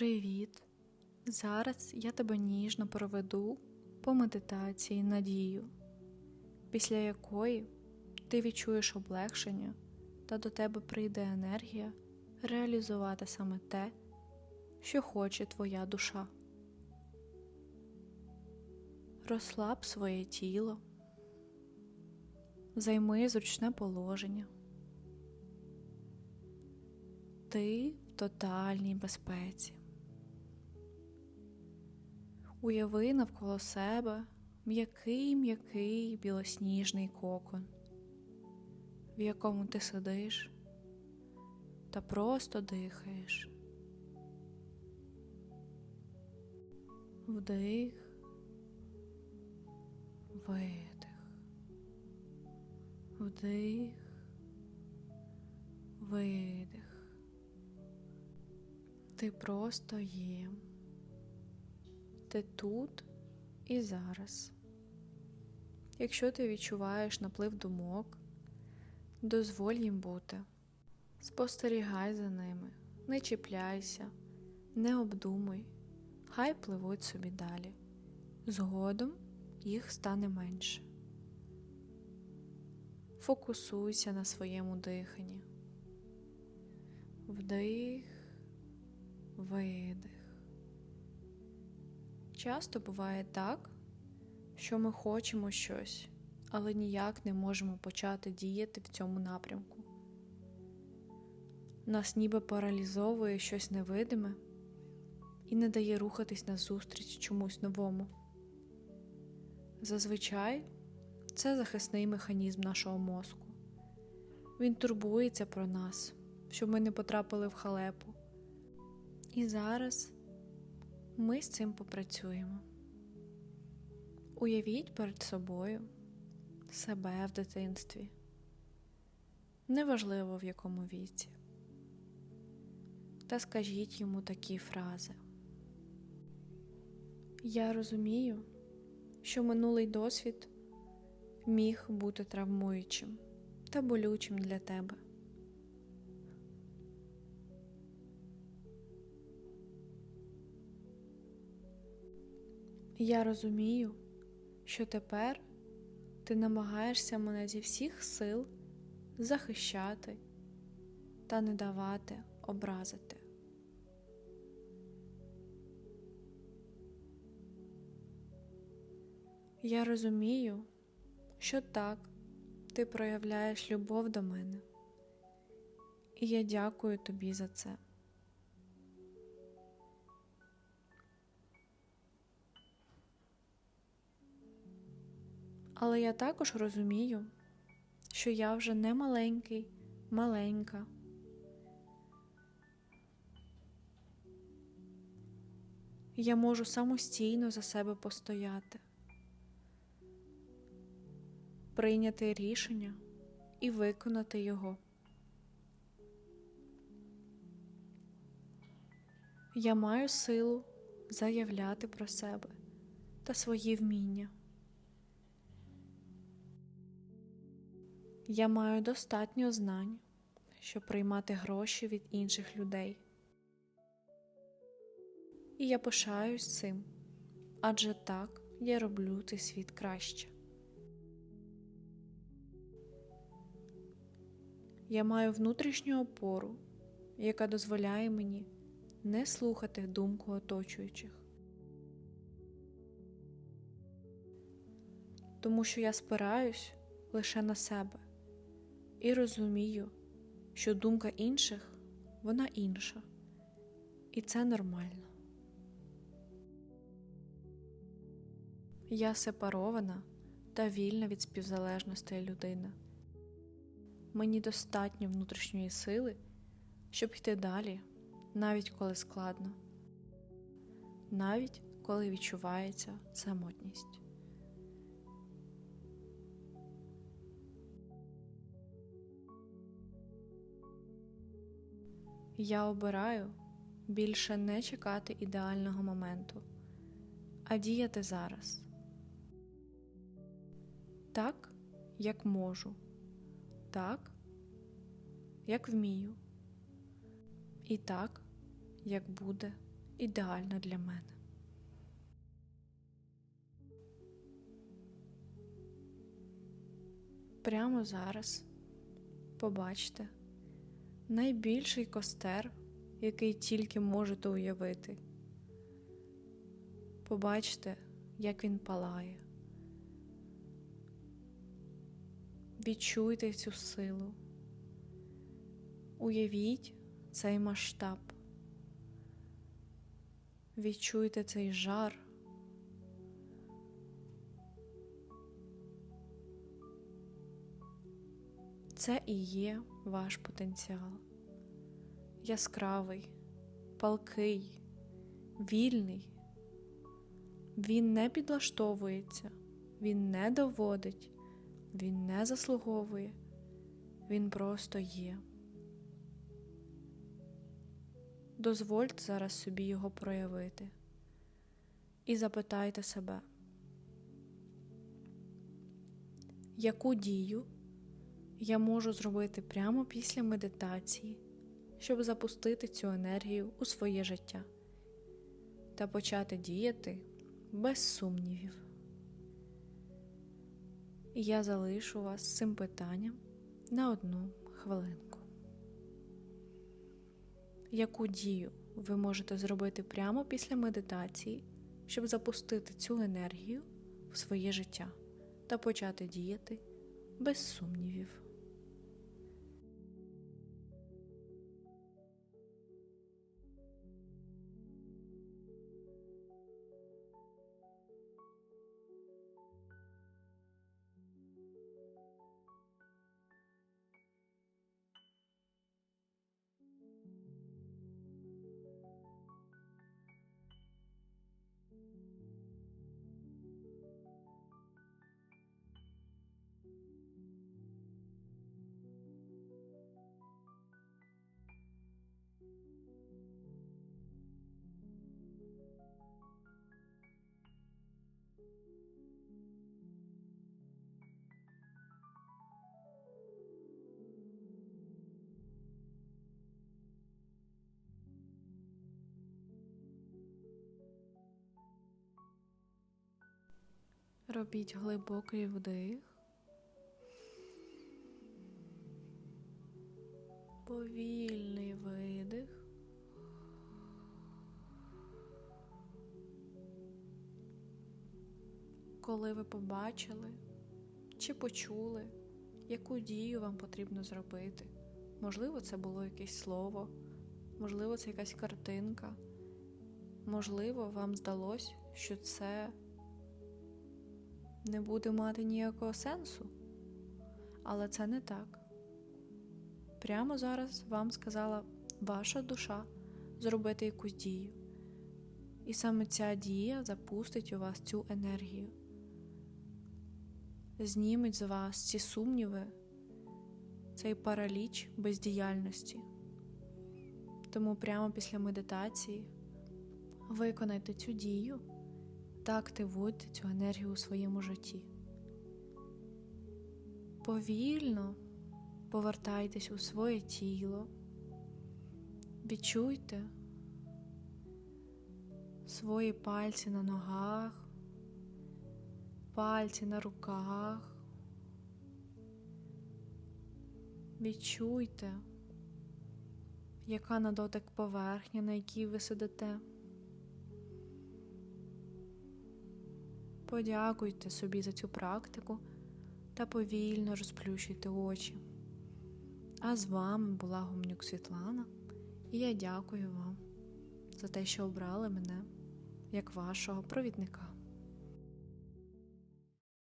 Привіт! Зараз я тебе ніжно проведу по медитації надію, після якої ти відчуєш облегшення та до тебе прийде енергія реалізувати саме те, що хоче твоя душа. Розслаб своє тіло, займи зручне положення. Ти в тотальній безпеці. Уяви навколо себе м'який м'який білосніжний кокон, в якому ти сидиш та просто дихаєш. Вдих, видих, вдих, видих. Ти просто є. Ти тут і зараз. Якщо ти відчуваєш наплив думок, дозволь їм бути. Спостерігай за ними, не чіпляйся, не обдумуй, хай пливуть собі далі. Згодом їх стане менше. Фокусуйся на своєму диханні. Вдих, видих. Часто буває так, що ми хочемо щось, але ніяк не можемо почати діяти в цьому напрямку. Нас ніби паралізовує щось невидиме і не дає рухатись назустріч чомусь новому. Зазвичай це захисний механізм нашого мозку. Він турбується про нас, щоб ми не потрапили в халепу. І зараз ми з цим попрацюємо. Уявіть перед собою себе в дитинстві, неважливо в якому віці, та скажіть йому такі фрази. Я розумію, що минулий досвід міг бути травмуючим та болючим для тебе. Я розумію, що тепер ти намагаєшся мене зі всіх сил захищати та не давати образити. Я розумію, що так ти проявляєш любов до мене, і я дякую тобі за це. Але я також розумію, що я вже не маленький, маленька. Я можу самостійно за себе постояти, прийняти рішення і виконати його. Я маю силу заявляти про себе та свої вміння. Я маю достатньо знань, щоб приймати гроші від інших людей. І я пишаюсь цим, адже так я роблю цей світ краще. Я маю внутрішню опору, яка дозволяє мені не слухати думку оточуючих. Тому що я спираюсь лише на себе і розумію, що думка інших вона інша, і це нормально. Я сепарована та вільна від співзалежностей людина. Мені достатньо внутрішньої сили, щоб йти далі, навіть коли складно, навіть коли відчувається самотність. Я обираю більше не чекати ідеального моменту, а діяти зараз. Так, як можу, так, як вмію, і так, як буде ідеально для мене. Прямо зараз побачте найбільший костер, який тільки можете уявити. Побачте, як він палає. Відчуйте цю силу. Уявіть цей масштаб. Відчуйте цей жар. Це і є ваш потенціал. Яскравий, палкий, вільний. Він не підлаштовується, він не доводить, він не заслуговує, він просто є. Дозвольте зараз собі його проявити і запитайте себе, яку дію я можу зробити прямо після медитації, щоб запустити цю енергію у своє життя та почати діяти без сумнівів. Я залишу вас з цим питанням на одну хвилинку. Яку дію ви можете зробити прямо після медитації, щоб запустити цю енергію в своє життя та почати діяти без сумнівів? Робіть глибокий вдих. Повільний видих. Коли ви побачили чи почули, яку дію вам потрібно зробити. Можливо, це було якесь слово, можливо, це якась картинка, можливо, вам здалось, що це не буде мати ніякого сенсу. Але це не так. Прямо зараз вам сказала ваша душа зробити якусь дію. І саме ця дія запустить у вас цю енергію. Зніметь з вас ці сумніви, цей параліч бездіяльності. Тому прямо після медитації виконайте цю дію та активуйте цю енергію у своєму житті. Повільно повертайтесь у своє тіло, відчуйте свої пальці на ногах, пальці на руках. Відчуйте, яка на дотик поверхня, на якій ви сидите. Подякуйте собі за цю практику та повільно розплющуйте очі. А з вами була Гомнюк Світлана, і я дякую вам за те, що обрали мене як вашого провідника.